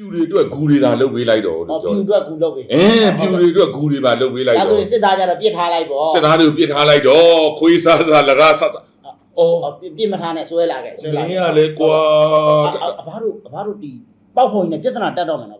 ပြူတွေအတွက်ဂူတွေသာလုပ်ပေးလိုက်တော့ဟောလို့ပြူပြောတယ်အတွက်ကူလုပ်ပြီအဲပြူတွေအတွက်ဂူတွေပါလုပ်ပေးလိုက်ဒါတော့ဆိုရင်စစ်သားကြတော့ပြစ်ထားလိုက်ပေါ့စစ်သားတွေကိုပြစ်ထားလိုက်တော့ခွေးစားစားလကားစားစားအော်ဟောပြစ်ပြစ်မထားနဲ့ဆွဲလာခဲ့ဆွဲမလာင်းခဲ့ရလေကွာအအအဘတို့အဘတို့ဒီပေါက်ဖုံကြီးနဲ့ပြဿနာတက်တော့မယ်နော်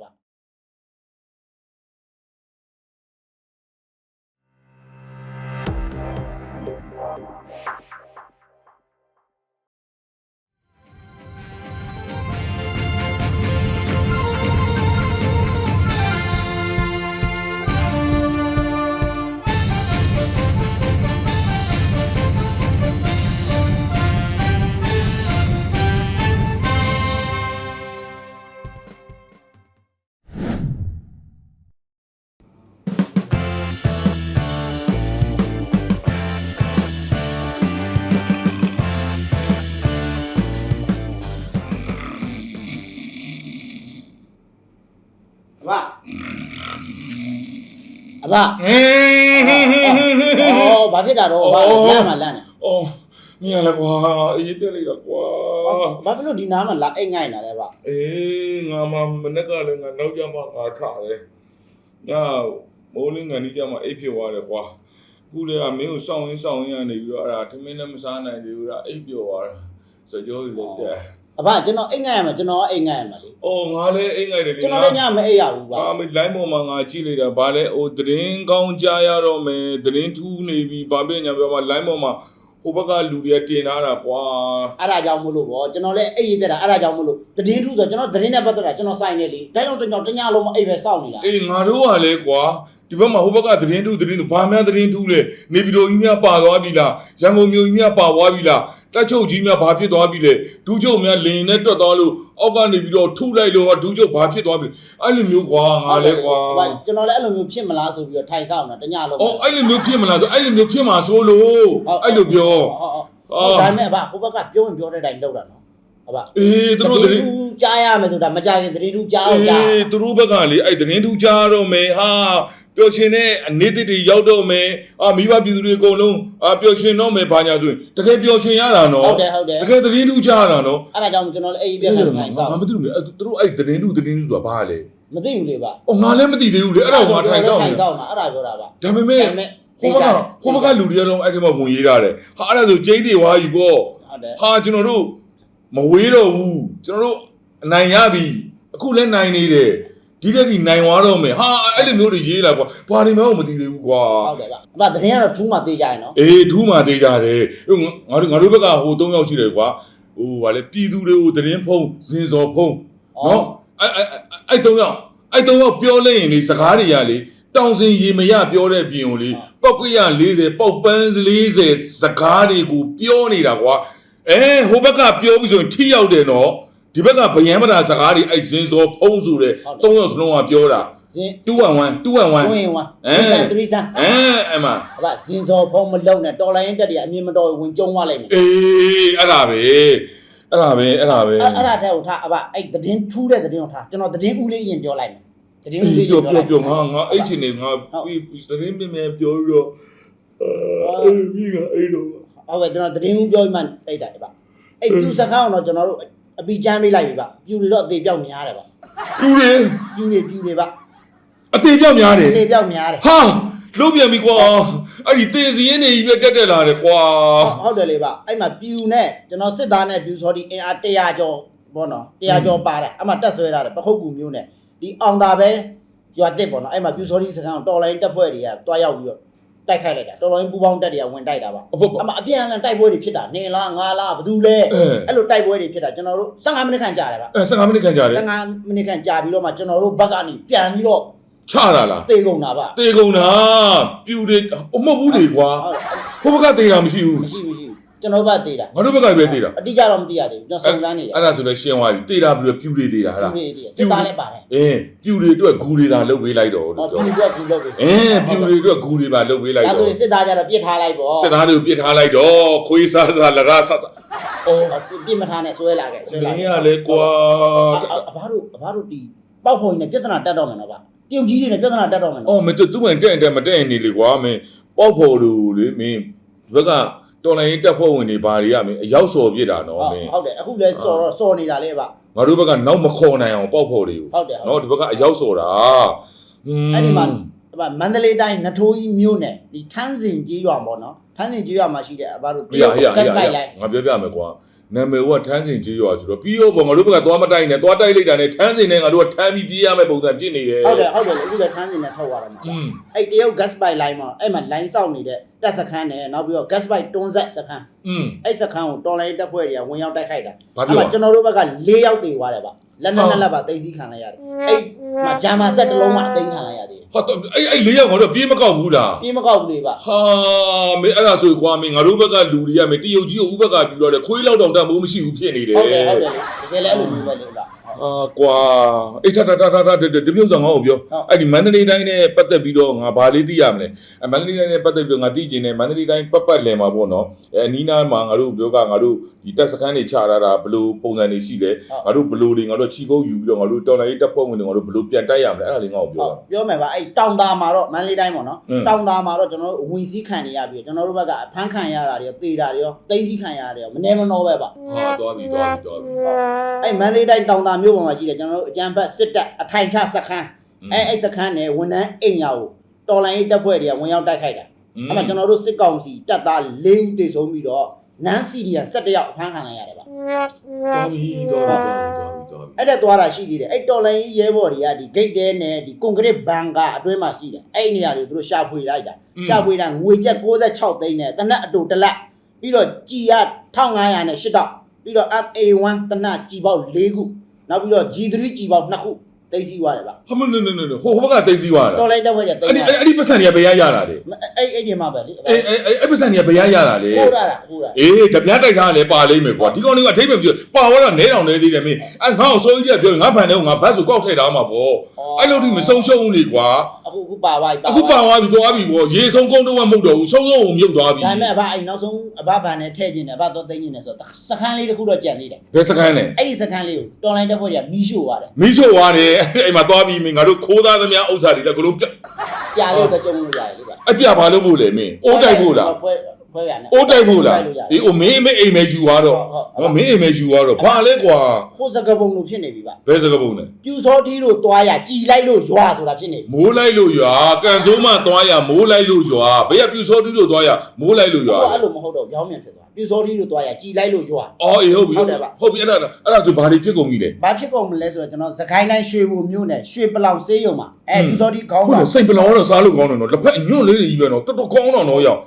အဘဟင်းဟင်းဟင်းဟင်းဟင်းဟင်းအော်ဘာဖြစ်တာတော့ဘာလဲလမ်းမှာလမ်းနေအော်မင်းရလေကွာအေးပြက်လိုက်တာကွာဘာဖြစ်လို့ဒီနားမှာလာအိတ်ငိုက်နေတာလဲဗျအေးငါမမနေ့ကလည်းငါနောက်ကြမှာငါထားတယ်ညမိုးလင်းငါနီးကြမှာအိပ်ဖြစ်သွားတယ်ကွာခုလေကမင်းကိုစောင့်ရင်းစောင့်ရင်းကနေပြီးတော့အဲ့ဒါထမင်းလည်းမစားနိုင်သေးဘူးလားအိပ်ပျော်သွားတာစကြောကြီးလိုက်တယ် အဘကျွန်တော်အိတ်ငိုက်ရမှာကျွန်တော်အိတ်ငိုက်ရမှာလေအော်ငါလည်းအိမ်ငိုက်တယ်လေကျွန်တော်လည်းညမအိတ်ရဘူးဗျအာမလိုင်းပေါ်မှာငါကြည့်လိုက်တာဗာလဲဟိုသတင်းကောင်းကြားရတော့မယ်သတင်းထူးနေပြီဗာပြညာပြောမှာလိုင်းပေါ်မှာဟိုဘက်ကလူတွေကတင်ထားတာကွာအဲ့ဒါကြောင့်မလို့ဗောကျွန်တော်လည်းအိတ်ရပြတာအဲ့ဒါကြောင့်မလို့တည်င်းထူးဆိုကျွန်တော်တည်င်းနဲ့ပတ်သက်တာကျွန်တော်စိုက်နေလေဒါကြောင့်ကျွန်တော်တညလုံးမအိတ်ပဲစောင့်နေတာအေးငါတို့ကလည်းကွာ ဒီဘက်မှာဟိုဘက်ကသတင်းထူးသတင်းထူးဘာမှသတင်းထူးလဲနေပြည်တော်ကြီးများပါသွားပြီလားရန်ကုန်မြို့ကြီးများပါသွားပြီလားတက်ချုပ်ကြီးများဘာဖြစ်သွားပြီလဲဒူးချုပ်များလင်နဲ့တွတ်သွားလို့အောက်ကနေပြီးတော့ထုလိုက်လို့ဒူးချုပ်ဘာဖြစ်သွားပြီအဲ့လိုမျိုးကွာငါလည်းကွာကျွန်တော်လည်းအဲ့လိုမျိုးဖြစ်မလားဆိုပြီးတော့ထိုင်ဆောင်နေတာတညလုံးအော်အဲ့လိုမျိုးဖြစ်မလားဆိုအဲ့လိုမျိုးဖြစ်မှာဆိုလို့အဲ့လိုပြောဟုတ်ဒါနဲ့အဘဟိုဘက်ကပြောရင်ပြောတဲ့အတိုင်းလုပ်တာနော်အဘအေးသူတို့သတင်းထူးကြားရမယ်ဆိုတာမကြခင်တည်င်းထူးကြားအောင်ကြားအေးသူတို့ဘက်ကလေအဲ့သတင်းထူးကြားတော့မယ်ဟာ ပျော်ရှင်တဲ့အနေသစ်တွေရောက်တော့မယ်အာမိဘပြည်သူတွေအကုန်လုံးအာပျော်ရှင်တော့မယ်ဘာညာဆိုရင်တကယ်ပျော်ရှင်ရတာနော်ဟုတ်တယ်ဟုတ်တယ်တကယ်သတင်းထူးကြားရတာနော်အဲ့ဒါကြောင့်ကျွန်တော်လည်းအိတ်ပြတ်ထိုင်ဆောင်ငါမသိဘူးလေအဲ့သူတို့အဲ့သတင်းထူးသတင်းထူးဆိုတာဘာလဲမသိဘူးလေဗျအော်ငါလည်းမသိသေးဘူးလေအဲ့ဒါကိုငါထိုင်ဆောင်နေထိုင်ဆောင်တာအဲ့ဒါပြောတာဗျဒါပေမဲ့ဟိုဘက်ကဟိုဘက်ကလူတွေကတော့အဲ့ဒီမှာဝင်ရေးတာတယ်ဟာအဲ့ဒါဆိုကျိန်းတွေဝါယူပေါ့ဟုတ်တယ်ဟာကျွန်တော်တို့မဝေးတော့ဘူးကျွန်တော်တို့အနိုင်ရပြီအခုလည်းနိုင်နေတယ် ဒီတက်ဒီနိုင်သွားတော့မယ်ဟာအဲ့လိုမျိုးတွေရေးလာကွာဘာတွေမှမသိသေးဘူးကွာဟုတ်တယ်ဗျအဘတရင်ကတော့ထူးမှသေးကြရနော်အေးထူးမှသေးကြတယ်ဟိုငါတို့ငါတို့ဘက်ကဟို၃ယောက်ရှိတယ်ကွာဟိုဗာလေပြည်သူတွေကိုသတင်းဖုံးဇင်စော်ဖုံးနော်အဲ့အဲ့အဲ့၃ယောက်အဲ့၃ယောက်ပြောလိုက်ရင်လေစကားတွေကလေတောင်စင်ရေမရပြောတဲ့ပြင်ကိုလေပောက်ကရ40ပောက်ပန်း40စကားတွေကိုပြောနေတာကွာအဲဟိုဘက်ကပြောပြီးဆိုရင်ထိရောက်တယ်နော် ဒီဘက်ကဗယံပဒါစကားတွေအဲ့ဇင်စောဖုံးဆိုတဲ့သုံးယောက်စလုံးကပြောတာဇင်211 211ဝင်ဝင်အဲဇင်သရီဆန်အဲအဲ့မှာအဘဇင်စောဖုံးမလုံးနဲ့တော်လိုင်းတက်တည်းအမြင်မတော်ဝင်ကျုံသွားလိုက်မယ်အေးအဲ့ဒါပဲအဲ့ဒါပဲအဲ့ဒါပဲအဲ့အဲ့ဒါတဲ့ကိုထားအဘအဲ့တရင်ထူးတဲ့တရင်ကိုထားကျွန်တော်တရင်ဦးလေးရင်ပြောလိုက်မယ်တရင်ဦးလေးပြောပြောပြောငါလိုက်ငါအဲ့ချင်းနေငါပြီးသတင်းပြင်းပြပြောပြီးတော့အေးပြီးကအဲ့တော့ဟုတ်ကဲ့ကျွန်တော်တရင်ဦးပြောပြီးမှအိတ်တာအဘအဲ့ပြူစခန်းအောင်တော့ကျွန်တော်တို့ အပီချမ်းပေးလိုက်ပြီဗျပြူတွေတော့အသေးပြောက်များတယ်ဗျသူတွေပြူတွေပြူတွေဗျအသေးပြောက်များတယ်အသေးပြောက်များတယ်ဟာလုံးပြန်ပြီကွာအဲ့ဒီတေစီရင်နေကြီးပဲတက်တက်လာတယ်ကွာဟုတ်တယ်လေဗျအဲ့မှာပြူနဲ့ကျွန်တော်စစ်သားနဲ့ပြူစောဒီအင်အား100ကျော်ဘောနော်100ကျော်ပါတယ်အဲ့မှာတက်ဆွဲထားတယ်ပခုတ်ကူမျိုးနဲ့ဒီအောင်တာပဲရွာတက်ပေါ့နော်အဲ့မှာပြူစောဒီစခန်းတော်လိုင်းတက်ဖွဲ့တွေကတွားရောက်ပြီးတော့ တိုက်ခိုက်လိုက်တာတော်လိုင်းပူပေါင်းတက်တွေကဝင်တိုက်တာပါအဖို့အမအပြန်အလှန်တိုက်ပွဲတွေဖြစ်တာနေလားငါလားဘာလို့လဲအဲ အဲ့လိုတိုက်ပွဲတွေဖြစ်တာကျွန်တော်တို့15မိနစ်ခန့်ကြာတယ်ဗျအဲ15မိနစ်ခံကြတယ်15မိနစ်ခန့်ကြာပြီးတော့မှကျွန်တော်တို့ဘက်ကနေပြန်ပြီးတော့ချတာလားတေကုန်တာဗျတေကုန်တာပြူတွေအမဟုတ်ဘူးလေကွာဟုတ်ဟိုဘက်ကတေတာမရှိဘူးမရှိမရှိ ကျွန်တော်ဘက်တေတာငါတို့ဘက်ကပဲတေတာအတိအကျတော့မသိရသေးဘူးကျွန်တော်စုံစမ်းနေတယ်အဲ့ဒါဆိုလည်းရှင်းသွားပြီတေတာပြီးတော့ပြူတွေတေတာဟာလားပြူတွေစစ်သားလည်းပါတယ်အင်းပြူတွေအတွက်ဂူတွေသာလုပ်ပေးလိုက်တော့ဟောလို့ပြူပြောတွေကူလုပ်ပြီအင်းပြူတွေအတွက်ဂူတွေပါလုပ်ပေးလိုက်ဒါတော့ဆိုရင်စစ်သားကြတော့ပြစ်ထားလိုက်ပေါ့စစ်သားတွေကိုပြစ်ထားလိုက်တော့ခွေးစားစားလကားစားစားအော်ပြစ်မထားနဲ့ဆွဲလာခဲ့ဆွဲမလာင်းခဲ့ရလေကွာအဘတို့အဘတို့ဒီပေါက်ဖုံကြီးနဲ့ပြဿနာတက်တော့မယ်နော်ဗျတရုတ်ကြီးတွေနဲ့ပြဿနာတက်တော့မယ်နော်အော်မင်းသူ့မန်တဲ့တဲ့မတဲ့နေလေကွာမင်းပေါက်ဖို့လို့လေမင်းဒီဘက်က တော်လိုင်းတက်ဖို့ဝင်နေပါရီရမင်းအရောက်စော်ပြစ်တာနော်မင်းဟုတ်တယ်အခုလဲစော်တော့စော်နေတာလေဗျငါတို့ဘက်ကနောက်မခေါ်နိုင်အောင်ပေါက်ဖို့တွေကိုဟုတ်တယ်ဟုတ်နော်ဒီဘက်ကအရောက်စော်တာอืมအဲ့ဒီမှာအဘမန္တလေးတိုင်းနထိုးကြီးမြို့နယ်ဒီထန်းစင်ကြီးရွာပေါ့နော်ထန်းစင်ကြီးရွာမှာရှိတဲ့အဘတို့ဟေးဟေးဟေးကတ်စပိုက်လိုက်ငါပြောပြမယ်ကွာ နာမည်ကထန်းစင်ကြီးရွာဆိုတော့ပြီးရောပေါ့ငါတို့ဘက်ကသွားမတိုက်နဲ့သွားတိုက်လိုက်တာနဲ့ထန်းစင်နဲ့ငါတို့ကထန်းပြီးပြေးရမယ့်ပုံစံဖြစ်နေတယ်ဟုတ်တယ်ဟုတ်တယ်အခုလည်းထန်းစင်နဲ့ထောက်သွားတယ်မှာအဲ့တရုတ် gas pipe line မှာအဲ့မှာ line စောင့်နေတဲ့တပ်စခန်းနဲ့နောက်ပြီးတော့ gas pipe တွန်းဆက်စခန်းအဲ့စခန်းကိုတော်လိုင်းတပ်ဖွဲ့တွေကဝင်ရောက်တိုက်ခိုက်တာအဲ့မှာကျွန်တော်တို့ဘက်က၄ယောက်တေသွားတယ်ဗျ လက်နဲ့နဲ့လက်ပါသိသိခံလိုက်ရတယ်အဲ့မှာဂျာမာဆက်တစ်လုံးမှအသိခံလိုက်ရသေးတယ်ဟာတော့အဲ့အဲ့လေးယောက်ငါတို့ပြေးမကောက်ဘူးလားပြေးမကောက်ဘူးလေဗျဟာမင်းအဲ့ဒါဆိုကွာမင်းငါတို့ဘက်ကလူတွေကမင်းတရုတ်ကြီးကိုဥဘက်ကပြီးတော့လေခွေးလောက်တောင်တတ်မိုးမရှိဘူးဖြစ်နေတယ်ဟုတ်တယ်ဟုတ်တယ်တကယ်လည်းအဲ့လိုမျိုးပဲလေဗျ အာကွာအေးထထထထထဒီပြုတ်ဆောင်ငါ့ကိုပြောဟုတ်အဲ့ဒီမန္တလေးတိုင်းနဲ့ပတ်သက်ပြီးတော့ငါဘာလေးသိရမလဲအမန္တလေးတိုင်းနဲ့ပတ်သက်ပြီးတော့ငါသိကျင်တယ်မန္တလေးတိုင်းပတ်ပတ်လည်မှာပေါ့နော်အဲအနီးနားမှာငါတို့ပြောကငါတို့ဒီတက်စခန်းတွေခြားထားတာဘယ်လိုပုံစံတွေရှိလဲငါတို့ဘယ်လိုတွေငါတို့ချီကုန်းယူပြီးတော့ငါတို့တော်လိုင်းတက်ဖွဲ့ဝင်တွေငါတို့ဘယ်လိုပြန်တိုက်ရမလဲအဲ့ဒါလေးငါ့ကိုပြောဟုတ်တာပြောမယ်ဗျအဲ့တောင်တာမှာတော့မန္တလေးတိုင်းပေါ့နော်อืมတောင်တာမှာတော့ကျွန်တော်တို့ဝင်စည်းခံနေရပြီကျွန်တော်တို့ဘက်ကအဖမ်းခံရတာတွေရောတေတာတွေရောတိမ့်စည်းခံရတာတွေရောမနေမနှောပဲဗျဟာသွားပြီသွားပြီသွားပြီအဲ့မန္တလေးတိုင်းတောင်တာမြို့မြို့ပေါ်မှာရှိတဲ့ကျွန်တော်တို့အကြံဘတ်စစ်တပ်အထိုင်ချစခန်းအဲအဲ့စခန်းနဲ့ဝန်ထမ်းအိမ်ယာကိုတော်လိုင်းတပ်ဖွဲ့တွေကဝင်ရောက်တိုက်ခိုက်တာအဲ့မှာကျွန်တော်တို့စစ်ကောင်စီတပ်သား၄ဦးတေဆုံးပြီးတော့နန်းစီရီယာ၁၁ယောက်ဖမ်းခံလိုက်ရတယ်ဗျတော်ပြီတော်ပြီတော်ပြီတော်ပြီအဲ့ဒါသွားတာရှိသေးတယ်အဲ့တော်လိုင်းရဲဘော်တွေကဒီဂိတ်တဲနဲ့ဒီကွန်ကရစ်ဘန်ကာအတွင်းမှာရှိတယ်အဲ့နေရာတွေသူတို့ရှာဖွေလိုက်တာရှာဖွေတာငွေကျပ်66သိန်းနဲ့တနက်အတူတလက်ပြီးတော့ကြည်ရ1500နဲ့8000ပြီးတော့ MA1 တနက်ကြည်ပေါက်၄ခု နောက်ပြီးတော့ G3 ကြည်ပေါက်2ခု သိမ်းစီးသွားတယ်ဗျဟာမနနနနဟိုဟိုဘက်ကတိတ်စီးသွားတာတော်လိုက်တဲ့ဘက်ကသိအဲ့မ်းဒီတာအဲ့ဒီပတ်စံတွေကဘယ်ရရတာလဲအဲ့အဲ့ဒီမှာပဲလေအေးအေးအဲ့ပတ်စံတွေကဘယ်ရရတာလဲခိုးရတာခိုးရတာအေးတပြားတိုက်ထားလဲပါလိမ့်မယ်ကွာဒီကောင်လေးကအထိပ္ပယ်ပြောပါဝါတော့နဲတောင်နေသေးတယ်မင်းအဲ့ငါ့ကိုစိုးကြီးကပြောငါဖန်တယ်ငါဘတ်ဆိုကောက်ထည့်ထားမှာပေါ့အဲ့လိုဒီမဆုံးရှုံးဘူးလေကွာအခုအခုပါသွားပြီအခုပါသွားပြီသွားပြီပေါ့ရေဆုံးကုန်းတော့မဟုတ်တော့ဘူးဆုံးဆုံးကိုမြုပ်သွားပြီဒါပေမဲ့အဘအဲ့နောက်ဆုံးအဘဗန်နဲ့ထည့်ခြင်းတယ်အဘတော့သိမ်းခြင်းတယ်ဆိုတော့စခန်းလေးတစ်ခုတော့ကြံသေးတယ်ဘယ်စကန်းလဲအဲ့ဒီစခန်းလေးကိုတော်လိုက်တဲ့ဘက်ကမီးရှို့သွားတယ် မီးရှို့သွားတယ်အဲ့မှာသွားပြီမင်းငါတို့ခိုးသားသမျှဥစ္စာတွေလည်းကလုံးပြပြာလေးပဲကြုံလို့ရတယ်လေဗျအပြဘာလို့ဖို့လဲမင်းအိုးတိုက်ဖို့လား ဖွဲဖွဲရနဲ့အိုးတိုက်ဖို့လားလို့ရတယ်ဒီအိုမင်းမအိမ်မဲယူသွားတော့ဟုတ်ဟုတ်မင်းအိမ်မဲယူသွားတော့ဘာလဲကွာခိုးစကပုံလို့ဖြစ်နေပြီဗျဘယ်စကပုံလဲပြူစောထီးလို့တွားရကြည်လိုက်လို့ရွာဆိုတာဖြစ်နေပြီမိုးလိုက်လို့ရွာကန်ဆိုးမသွားရမိုးလိုက်လို့ရွာဘယ်ကပြူစောတူးလို့သွားရမိုးလိုက်လို့ရွာဟိုအဲ့လိုမဟုတ်တော့ပြောင်းပြန်ဖြစ်သွားပြူစောထီးလို့တွားရကြည်လိုက်လို့ရွာအော်အေးဟုတ်ပြီဟုတ်တယ်ဗျဟုတ်ပြီအဲ့ဒါအဲ့ဒါဆိုဘာတွေဖြစ်ကုန်ပြီလဲဘာဖြစ်ကုန်မလဲဆိုတော့ကျွန်တော်စကိုင်းတိုင်းရွှေဘုံမြို့နယ်ရွှေပလောင်ဆေးရုံမှာအဲပြူစောထီးခေါင်းဟုတ်ဆောင်တယ်စိတ်ပလောင်တော့စားလို့ကောင်းတယ်နော်လက်ဖက်အညွန့်လေးတွေကြီးပဲနော်တော်တော်ကောင်းတော့နော်ရောက်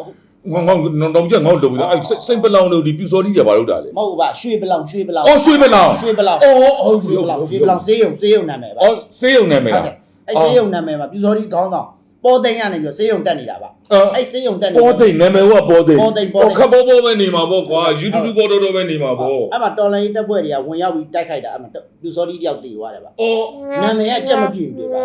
ငေါငေါတော့ကြငေါလုံပြီအဲ့စိတ်ပလောင်လို့ဒီပြူစောတီးတွေဘာလို့တာလဲမဟုတ်ပါရွှေပလောင်ရွှေပလောင်အော်ရွှေပလောင်ရွှေပလောင်အော်ဟုတ်ပြီရွှေပလောင်ရွှေပလောင်ဆေးရုံဆေးရုံနာမည်ပါအော်စေးရုံနာမည်ဟုတ်လားတယ်အဲဆေးရုံနာမည်မှာပြူစောထီးခေါင်းဆောင်ပေါ်သိန်းရနေပြီးဆေးရုံတက်နေတာပါအော်အဲဆေးရုံတက်နေပေါ်သိနာမည်ကပေါ်သိပေါ်သိပေါ်သိခပ်ပေါ်ပေါ်ပဲနေမှာပေါ့ကွာ YouTube ပေါ်တော်တော်ပဲနေမှာပေါ့အဲ့မှာတော်လိုင်းတက်ဖွဲ့တွေကဝင်ရောက်ပြီးတိုက်ခိုက်တာအဲ့မှာပြူစောထီးတယောက်တည်သွားတယ်ပါအော်နာမည်ကကြက်မပြည့်ဘူးလေပါ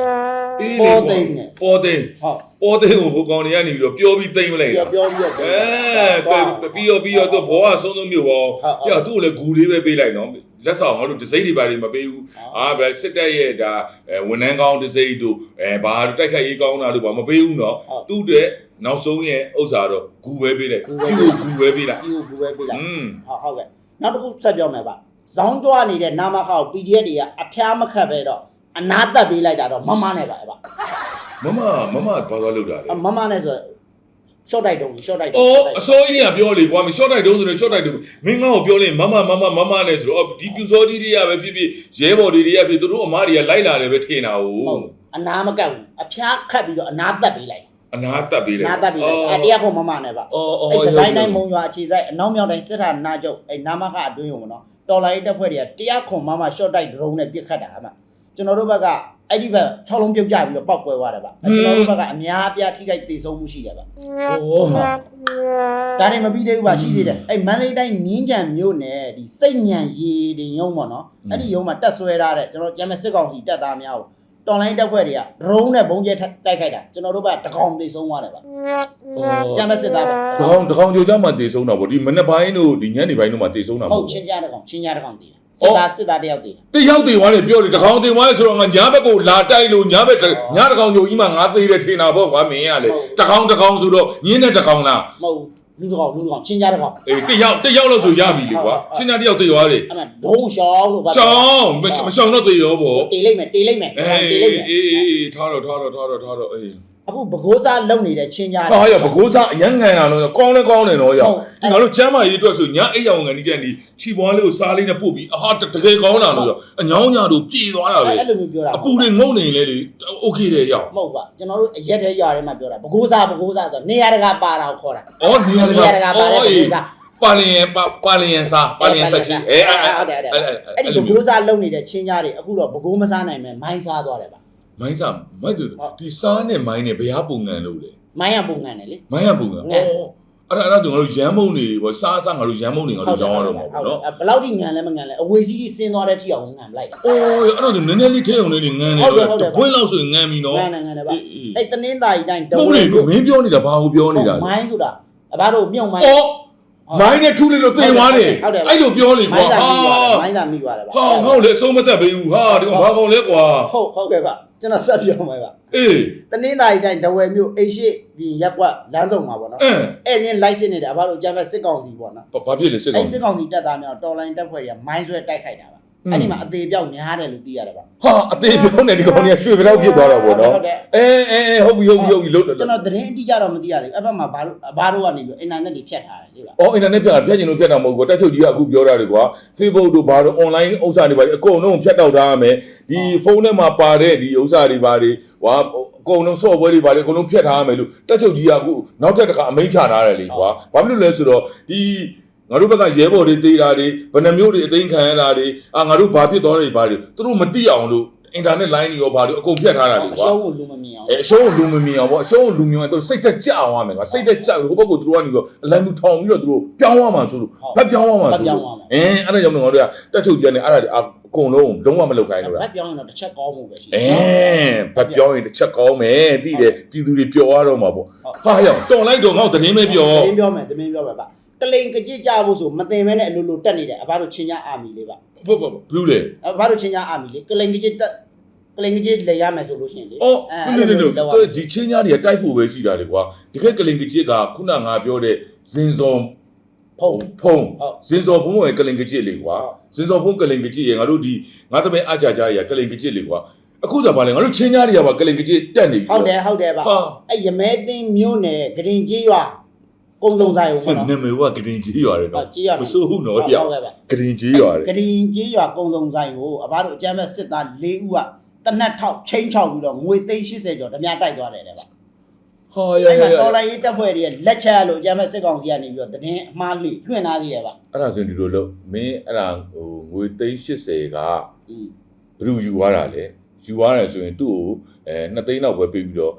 အေးပေါ်သိန်းနဲ့ပေါ်သိန်းဟုတ် ပေါ်သိန်းကိုဟိုကောင်တွေကနေပြီးတော့ပြောပြီးသိမ့်မလိုက်ပြောတာပြောပြီးတော့အဲပြီးတော့ပြီးတော့သူဘောကဆုံးဆုံးမျိုးပေါ့ပြသူ့ကိုလည်းဂူလေးပဲပေးလိုက်နော်လက်ဆောင်ငါတို့ဒစိမ့်တွေပါတွေမပေးဘူးအာဗျာစစ်တပ်ရဲ့ဒါအဲဝန်ထမ်းကောင်းဒစိမ့်တို့အဲဘာတိုက်ခိုက်ရေးကောင်းတာတို့ဘာမပေးဘူးနော်သူ့တဲ့နောက်ဆုံးရဲ့ဥစ္စာတော့ဂူပဲပေးလိုက်ပြီးကိုဂူပဲပေးလိုက်ဒီကိုဘူးပဲပေးလိုက်อืมဟုတ်ဟုတ်ကဲ့နောက်တစ်ခုဆက်ပြောမယ်ပါဇောင်းကြွားနေတဲ့နာမခါကို PDF တွေကအဖျားမခတ်ပဲတော့ အနာတက်ပေးလိုက်တာတော့မမနဲ့ပါဗျမမမမဘာသွားလောက်တာလဲမမနဲ့ဆိုရှော့တိုက်တုံးရှော့တိုက်တုံး အော်အစိုးရကပြောလေကွာမ short တိုက်တုံးဆိုတော့ short တိုက်တုံးမင်းငါ့ကိုပြောလေမမမမမမနဲ့ဆိုတော့ဒီပြူစောတီးတွေကပဲဖြစ်ဖြစ်ရဲဘော်တွေတွေကဖြစ်သူတို့အမားတွေကလိုက်လာတယ်ပဲထင်တာဟုတ်ဟုတ်အနာမကတ်ဘူးအဖျားခတ်ပြီးတော့အနာတက်ပေးလိုက်အနာတက်ပေးအလိုက်နာတက်ပေးလိုက်အတရားခုမမနဲ့ပါအော်အော်အဲ့စကိုင်းတိုင်းမုံရွာအခြေဆိုင်အနောက်မြောက်တိုင်းစစ်ထာနာချုပ်အဲ့နာမခအတွင်းုံပေါ့နော်တော်လိုင်းတက်ဖွဲ့တွေကတရားခုမမရှော့တိုက်ဒရုန်းနဲ့ပြစ်ခတ်တာအမှ ကျွန်တော်တို့ဘက်ကအဲ့ဒီဘက်6လုံးပြုတ်ကြပြီးတော့ပောက်ကွဲသွားတယ်ဗျကျွန်တော်တို့ဘက်ကအများအပြားထိခိုက်ဒေဆုံးမှုရှိတယ်ဗျအော်ဒါတွေမပြီးသေးဘူးပါရှိသေးတယ်အဲ့မန္တလေးတိုင်းမြင်းကြံမြို့နယ်ဒီစိတ်ညံရေတင်ရုံပေါ့နော်အဲ့ဒီရုံမှာတက်ဆွဲထားတဲ့ကျွန်တော်ကျမ်းမစစ်ကောင်စီတက်သားများကိုတော်လိုင်းတက်ဖွဲ့တွေကဒရုန်းနဲ့ဘုံကျဲတိုက်ခိုက်တာကျွန်တော်တို့ဘက်တကောင်သိဆုံးသွားတယ်ဗျကျမ်းမစစ်သားပဲတကောင်တကောင်ကြိုကြမှာတည်ဆုံးတာပေါ့ဒီမနေ့ပိုင်းတို့ဒီညနေပိုင်းတို့မှာတည်ဆုံးတာမမဟုဟုတ်တ်ချင်းကြတကောင်ချင်းကြတကောင်တည်တယ် စစ်သားစစ်သားတယောက်တည်တယ်တယောက်တည်သွားတယ်ပြောတယ်တကောင်တည်သွားတယ်ဆိုတော့ငါညာဘက်ကိုလာတိုက်လို့ညာဘက်ကညာတကောင်ကြိုကြီးမှာငါသေးတယ်ထင်တာပေါ့ကွာမင်းကလေတကောင်တကောင်ဆိုတော့ညင်းတဲ့တကောင်လားမဟုတ်ဘူးလူတစ်ကောင်လူတစ်ကောင်ချင်းကြတစ်ကောင်အေးတစ်ယောက်တစ်ယောက်လောက်ဆိုရပြီလေကွာဟုတ်ဟုတ်ချင်းသားတစ်ယောက်သေးသွားတယ်အဲ့မှာဒုံရှောင်းလို့ပါရှောင်းမရှမရှောင်းတော့သေးရောပေါ့တေးလိုက်မယ်တေးလိုက်မယ်အေးတေးလိုက်မယ်အေးအေးအေးထားတော့ထားတော့ထားတော့ထားတော့အေး အခုဘကိုးစားလုံနေတဲ့ချင်းကြ ဟာရပကိုးစားအရန်ငံတာတော့ကောင်းလဲကောင်းတယ်နော်ရ ဟုတ် ဒီငါတို့ကျမ်းမာရေးအတွက်ဆိုညအိပ်အောင်ငံဒီကန်ဒီခြီပွားလေးကိုစားလေးနဲ့ပို့ပြီးအာဟာတကယ်ကောင်းတာလို့ဆိုအညောင်းညာတို့ပြေသွားတာပဲ အဲ့လိုမျိုးပြောတာ အပူတွေငုံနေလေလေโอเคတယ်ရောက် မဟုတ်ပါကျွန်တော်တို့အရက်ထဲရွာထဲမှာပြောတာဘကိုးစားဘကိုးစားဆိုနေရာတကာပါတာကိုခေါ်တာ ဩနေရာတ နေရာတကာပါတဲ့ဘကိုးစား ပါလင်ရပါပါလင်ရစားပါလင်ရဆက်ချီအဲအဲ ဟုတ်တယ်ဟုတ်တယ်အဲ့ဒီဘကိုးစားလုံနေတဲ့ချင်းကြတွေအခုတော့ဘကိုးမစားနိုင်မယ်မိုင်းစားသွားတယ်ပါ မိုင်းစားမိုက်တို့ဒီစားနဲ့မိုင်းနဲ့ဘယ်ဟာပုံငံလို့လဲမိုင်းရပုံငံတယ်လေမိုင်းရပုံငံဩအဲ့ဒါအဲ့ဒါတို့ငါတို့ရမ်းမုံနေပေါ့စားစားငါတို့ရမ်းမုံနေငါတို့ရောင်းရတော့မှာပေါ့နော်ဘယ်လောက်ထိငံလဲမငံလဲအဝေစီးကြီးဆင်းသွားတဲ့ထိအောင်ငံမလိုက်တာအိုးအဲ့တော့နည်းနည်းလေးထဲအောင်လေးငန်းနေဟုတ်တယ်ဟုတ်တယ်တော့ဘွင်းလောက်ဆိုရင်ငန်းပြီနော်ငံငံတယ်ပါအေးအေးအဲ့တနင်းသားကြီးတိုင်းဟုတ်လေကိုမင်းပြောနေတာဘာကိုပြောနေတာလဲမိုင်းဆိုတာအဘတို့မြုံမိုင်းအော်မိုင်းနဲ့ထူးလေးလို့သေသွားတယ်ဟုတ်တယ်အဲ့လိုပြောနေကွာမိုင်းသာမိသွားတယ်ဟာမိုင်းသာမိသွားတယ်ပါဟာငါ့ကိုလည်းအဆုံးမသက်ပေးဘူးဟာဒီကောင်ဘာကောင်လဲကွာဟုတ်ဟုတ်ကဲ့ပါ ကျွန်တော်ဆက်ပြောမှာပါအေးတနင်္သာရီတိုင်းဒဝယ်မြို့အိရှိပြင်ရက်ကွက်လမ်းဆောင်မှာပေါ့နော်အဲအဲ့ဒီလိုက်စင်နေတယ်အဘတို့ဂျမ်ဘတ်စစ်ကောင်စီပေါ့နော်ဘာဖြစ်လဲစစ်ကောင်အဲ့စစ်ကောင်စီတက်သားများတော်လိုင်းတက်ဖွဲ့တွေကမိုင်းဆွဲတိုက်ခိုက်တာပါ အဲ့ဒီမှာအသေးပြောက်များတယ်လို့သိရတယ်ပါဟာအသေးပြောနေဒီကောင်ကြီးရွှေပြောက်ဖြစ်သွားတာပေါ့နော်ဟုတ်တယ်အဲအဲအဲဟုတ်ပြီဟုတ်ပြီဟုတ်ပြီလို့ကျွန်တော်သတင်းအတိအကျတော့မသိရသေးဘူးအဲ့ဘက်မှာဘာလို့ဘာလို့ကနေပြီးအင်တာနက်တွေဖြတ်ထားတယ်လေပါအော်အင်တာနက်ဖြတ်ဖြတ်ကျင်လို့ဖြတ်တာမဟုတ်ဘူးတက်ချုပ်ကြီးကအခုပြောတာတွေကွာ Facebook တို့ဘာတို့ online ဥစ္စာတွေပါအကုန်လုံးဖြတ်တောက်ထားရမယ်ဒီဖုန်းထဲမှာပါတဲ့ဒီဥစ္စာတွေပါတွေဟွာအကုန်လုံး software တွေပါလေအကုန်လုံးဖြတ်ထားရမယ်လို့တက်ချုပ်ကြီးကအခုနောက်ထပ်တစ်ခါအမိန့်ချထားတယ်လေကွာဘာဖြစ်လို့လဲဆိုတော့ဒီ ငါတို့ဘက်ကရဲဘော်တွေတေးတာတွေဗနမျိုးတွေအသိမ်းခံရတာတွေအာငါတို့ဘာဖြစ်သွားတယ်ဘာတွေသူတို့မသိအောင်လို့အင်တာနက် line တွေရောဘာတွေအကုန်ဖြတ်ထားတာလေအကွာရှုံးကိုလူမမြင်အောင်အဲအရှုံးကိုလူမမြင်အောင်ပေါ့အရှုံးကိုလူမြင်အောင်သူစိတ်သက်ကြအောင်ရမယ်ကွာစိတ်သက်ကြဟိုဘက်ကိုသူတို့ကနေပြီးတော့အလံမူထောင်ပြီးတော့သူတို့ပြောင်းရမှာဆိုလို့ဖက်ပြောင်းရမှာဆိုလို့အင်းအဲ့ဒါကြောင့်ငါတို့ကတက်ချုပ်ကြီးကနေအဲ့ဒါတွေအကုန်လုံးလုံးဝမလုပ်ခိုင်းလို့လားဘက်ပြောင်းရင်တော့တစ်ချက်ကောင်းမှုပဲရှိအင်းဖက်ပြောင်းရင်တစ်ချက်ကောင်းမယ်တိတယ်ပြည်သူတွေပျော်ရတော့မှာပေါ့ဟာရောက်တော်လိုက်တော့ငါ့ကိုသတင်းပဲပြောသတင်းပြောမယ်သတင်းပြောမယ်ပါ ကလိန်ကကြစ်ကြဖို့ဆိုမတင်မဲနဲ့အလိုလိုတက်နေတယ်အဘတို့ချင်းညာအာမီလေးပါဘဘဘူးလေအဘတို့ချင်းညာအာမီလေးကလိန်ကကြစ်တက်ကလိန်ကကြစ်လေရမယ်ဆိုလို့ရှိရင်လေအော်အဲ့နည်းနည်းလိုနည်းလောက်ရမယ်ဒီချင်းညာတွေကတိုက်ဖို့ပဲရှိတာလေကွာတကယ်ကလင်ကကြစ်ကခုနငါပြောတဲ့ဇင်စုံဖုံဖုံဟုတ်ဇင်စော်ဖုံးရဲ့ကလင်ကကြစ်လေကွာဟုတ်ဇင်စော်ဖုံးကလင်ကကြစ်ရဲ့ငါတို့ဒီငါသမီးအကြကြရကလင်ကကြစ်လေကွာအခုတော့ဗာလေငါတို့ချင်းညာတွေကပါကလင်ကကြစ်တက်နေပြီဟုတ်တယ်ဟုတ်တယ်ပါဟာအဲ့ရမဲသိန်းမြို့နယ်ဂရင်ကြီးရွာ ကုန်းစုံဆိုင်ကိုဟုတ်နော်နာမည်ကကရင်ကြီးရွာတယ်ဟုနော်တ်ကြီးရွာမစိုးဘူးနော်ဟုတ်ပြောကဲ့ပါကရင်ကြီးရွာတယ်ဂရင်ကြီးရွာကုန်းစုံဆိုင်ကိုအဘတို့အကြမ်းမဲ့စစ်သား၄ဦးကတနက်ထောက်ချင်းချောက်ပြီးတော့ငွေသိန်း80ကျော်ဓမြတိုက်သွားတယ်တဲ့ပါဟာရအဲ့ရမှာရတော်လိုင်းရေးတပ်ဖွဲ့တွေရဲ့လက်ချက်လို့အကြမ်းမဲ့စစ်ကောင်စီကနေပြီးတော့တင်းအမှားလိလွှင့်ထားသေးတယ်ပါအဲ့ဒါဆိုရင်ဒီလိုလို့မင်းအဲ့ဒါဟိုငွေသိန်း80ကอืมဘယ်လိုယူသွားတာလဲယူသွားတယ်ဆိုရင်သူ့ကိုအဲ2သိန်းလောက်ပဲပေးပြီးတော့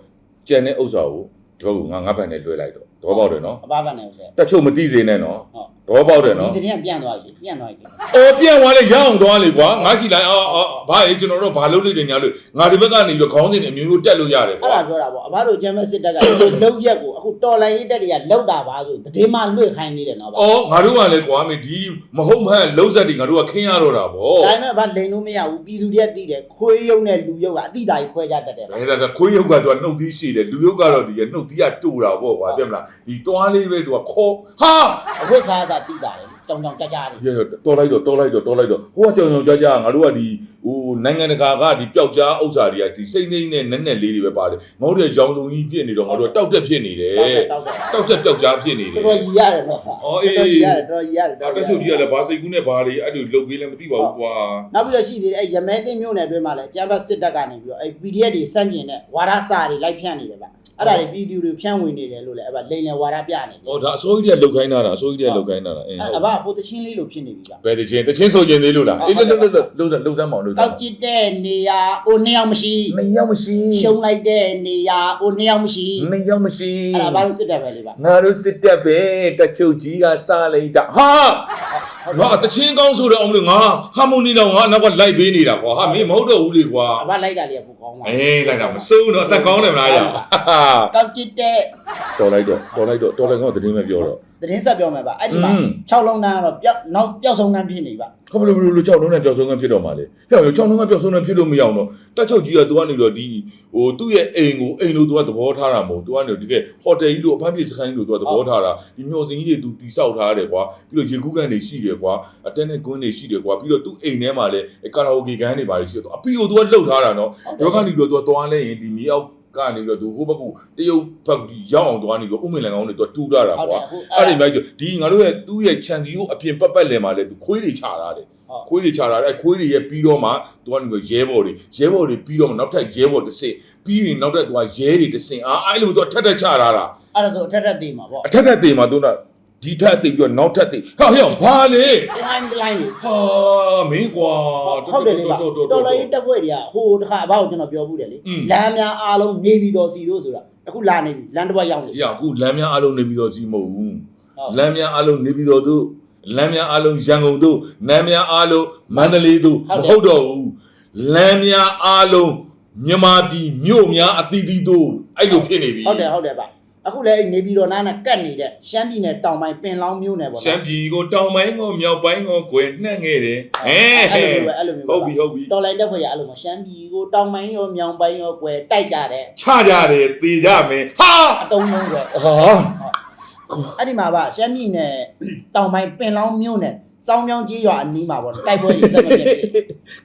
ကျန်တဲ့ဥစ္စာကိုဒီဘက်ကငါငါးဘက်နဲ့လွှဲလိုက်တော့ သဘောပေါက်တယ်နော်အဘဘနဲ့ဦးဆဲတက်ချုပ်မသိစေနဲ့နော်ဟုတ်သ ဘောပေါက်တယ်နော်ဒီတင်းကပြန်သွားပြီပြန်သွားပြီအော်ပြန်သွားလေရအောင်သွားလေကွာငါရှိလိုက်အော်အော်ဘာလေကျွန်တော်တို့ဘာလုပ်လိုက်တယ်ညာလို့ငါဒီဘက်ကနေပြီးတော့ခေါင်းစဉ်အမျိုးမျိုးတက်လို့ရတယ်အဲ့ကွာဒါပြောတာပေါ့အဘတို့အကြမ်းမဲ့စစ်တပ်ကဒီလုံရက်ကိုအခုတော်လိုင်းရေးတပ်တွေကလောက်တာပါဆိုတင်းမှလွှင့်ခိုင်းနေတယ်နော်ဗျာအော်ငါတို့ကလည်းကွာမင်းဒီမဟုတ်မှန်လုံးဆက်တွေငါတို့ကခင်းရတော့တာဗောဒါပေမဲ့ဗာလိန်လို့မရဘူးပြည်သူတွေကသိတယ်ခွေးရုံနဲ့လူရုပ်ကအတိတာကြီးခွဲကြတတ်တယ်ဗျာအဲဒါကခွေးရုပ်ကတော့နှုတ်သီးရှိတယ်လူရုပ်ကတော့ဒီကနှုတ်သီးကတူတာဗောကွာသိမလားဒီတွားလေးပဲသူကခေါ်ဟာအဝတ်စားစားတိတာ တယ်ကြောင်ကြောင်ကြကြတယ်ရရတော်လိုက်တော့တော်လိုက်တော့တော်လိုက်တော့ဟိုကကြောင်ကြောင်ကြားကြားငါတို့ကဒီဟိုနိုင်ငံတကာကဒီပျောက်ကြားဥစ္စာတွေကဒီစိတ်နှိမ့်နဲ့နက်နက်လေးတွေပဲပါတယ်ငါတို့ရဲ့ရောင်စုံကြီးဖြစ်နေတော့ငါတို့ကတောက်တက်ဖြစ်နေတယ်တောက်တယ်တောက်တယ်တောက်တက်ပျောက်ကြားဖြစ်နေတယ်တော်တော်ကြီးရတယ်နော်အော်အေးတော်ကြီးရတယ်တော်ကြီးရတယ်။တက်ချုပ်ကြီးကလည်းဘာစိတ်ကူးနဲ့ဘာတွေအဲ့လိုလုပ်ပေးလဲမသိပါဘူးကွာနောက်ပြီးတော့ရှိသေးတယ်အဲရမဲသိန်းမြို့နယ်အတွင်းမှာလည်းကျမ်းပတ်စစ်တပ်ကနေပြီးတော့အဲ PDF တွေစန့်ကျင်တဲ့ဝါဒစာတွေလိုက်ဖြန့်နေတယ်ဗျအဲ့ဒါတွေပြည်သူတွေဖြန့်ဝင်နေတယ်လို့လည်းအဲ့ဒါလိန်လေဝါဒပြနေတယ်။ဟောဒါအစိုးရကြီးကလုတ်ခိုင်းတာလားအစိုးရကြီးကလုတ်ခိုင်းတာလားအင်းအဲ့ဟုတ်အဘဟိုတချင်းလေးလို့ဖြစ်နေပြီဗျ။ဘယ်တချင်းတချင်းဆိုကျင်သေးလို့လားဟုတ်အေးလုတ်လုတ်လုတ်လုတ်လုတ်စမ်းမအောင်လုတ်စတောမ်းက်ကြည့်တဲ့နေရာအိုနှစ်ယောက်မရှိမရောက်မရှိရှုံလိုက်တဲ့နေရာအိုနှစ်ယောက်မရှိမရောက်မရှိအဲ့ဒါဘာလို့စစ်တပ်ပဲလေဗျငါတို့စစ်တပ်ပဲတက်ချုပ်ကြီးကစားလိုက်တာဟာငါတချင်းကောင်းဆိုတော့အောင်လို့ငါဟာမိုနီတော့ငါနောက်ကလိုက်ပေးနေတာကွာဟာမင်းမဟုတ်တော့ဘူးလေကွာအဘလိုက်တာလေးကပူကောင်းပါအေးလိုက်တာမစိုးတော့အသက်ကောင်းတယ်မလားရဟာတောက်ကြည့်တဲ့တော်လိုက်တော့တော်လိုက်တော့တော်လိုက်ငါ့ကိုတတင်းပဲပြောတော့ သတင်းဆက်ပြောမယ်ဗျအဲ့ဒီမှာอืม6လုံးတန်းကတော့ပျောက်နောက်ပျောက်ဆုံးကန်းဖြစ်နေဗျခမလို့ဘလို့လို့ကြောက်လုံးနဲ့ပျောက်ဆုံးကဖြစ်တော့မှလေဟဲ့ကြောက်လုံးကပျောက်ဆုံးနဲ့ဖြစ်လို့မရအောင်တော့တက်ချုပ်ကြီးကသူကနေတော့ဒီဟိုသူ့ရဲ့အိမ်ကိုအိမ်လို့သူကသဘောထားတာမဟုတ်သူကနေဒီကဟိုတယ်ကြီးလို့အဖမ်းပြေစခန်းကြီးလို့သူကသဘောထားတာဒီမျောစင်ကြီးတွေသူတိဆောက်ထားရတယ်ကွာပြီးတော့ရေကူးကန်တွေရှိတယ်ကွာအတက်နဲ့ကွန်းတွေရှိတယ်ကွာပြီးတော့သူ့အိမ်ထဲမှာလည်းကာလာအိုကေကန်တွေပါရှိတယ်သူအပီကိုသူကလှုပ်ထားတာနော်ယောဂနီတော့သူကသွားလဲရင်ဒီမြေအောက် ကနေပြီးတော့သူဟိုဘက်ကတရုတ်ဘက်ကြီးရောက်အောင်သွားနေပြီးဥမင်လန်ကောင်းတွေသူတူးတာတာဟုတ်တကွာယ်အခုအဲ့ဒီမိုက်ဒီငါတို့ရဲ့သူ့ရဲ့ခြံစီကိုအပြင်ပတ်ပတ်လဲမှာလဲသူခွေးတွေခြာထားတယ်ခွေးတွေခြာထားတယ်ခွေးတွေရဲ့ပြီးတော့မှသူကနေပြီးရဲဘော်တွေရဲဘော်တွေပြီးတော့မှနောက်ထပ်ရဲဘော်တစ်စင်ပြီးရင်နောက်ထပ်သူကရဲတွေတစ်စင်အာအဲ့လိုသူကထက်ထက်ခြာထားတာအဲ့ဒါဆိုအထက်ထက်သေးမှာပေါ့အထက်ထက်တေမှာသူက ဒီထက်တေပြီးတော့နောက်ထပ်တေဟာဟဲ့ဘာလေလိုင်းလိုင်းလေးဟာမင်းကွာဟုတ်တယ်လေပါတော်လိုင်းတက်ဖွဲ့တွေကဟိုတခါအဘောက်ကျွန်တော်ပြောဘူးတယ်လေလမ်းများအားလုံးနေပြီးတော့စီလို့ဆိုတာအခုလာနေပြီလမ်းတစ်ဝက်ရောက်နေရအခုလမ်းများအလုံးနေပြီးတော့စီမဟုတ်ဘူးဟုတ်လမ်းများအလုံးနေပြီးတော့သူလမ်းများအလုံးရန်ကုန်တို့လမ်းများအလုံးမန္တလေးတို့မဟုတ်တော့ဘူးလမ်းများအလုံးမြန်မာပြည်မြို့များအသီးသီးတို့အဲ့လိုဖြစ်နေပြီဟုတ်တယ်ဟုတ်တယ်ပါ အခုလည်းနေပြီးတော့နားနဲ့ကတ်နေတဲ့ရှမ်းပြည်နယ်တောင်ပိုင်းပင်လောင်းမြို့နယ်ပေါ့ရှမ်းပြည်ကိုတောင်ပိုင်းကိုမြောက်ပိုင်းကိုကွယ်နှံ့ခဲ့တယ်ဟဲအဲ့လို့မျိုးပဲအဲ့လိုမျိုးဟုတ်ပြီဟုတ်ပြီတော်လိုင်းတက်ဖွဲ့ရအဲ့လိုမျိုးရှမ်းပြည်ကိုတောင်ပိုင်းရောမြောင်ပိုင်းရောကွယ်တိုက်ကြတယ်ချကြတယ်သေကြမယ်ဟာအတုံးလုံးကွယ်ဟာအဲ့ဒီမှာပါရှမ်းပြည်နယ်တောင်ပိုင်းပင်လောင်းမြို့နယ် စောင်းမြောင်းကြီးရွာအနီးမှာပေါ့တိုက်ပွဲကြီးဆက်မပြတ်နေ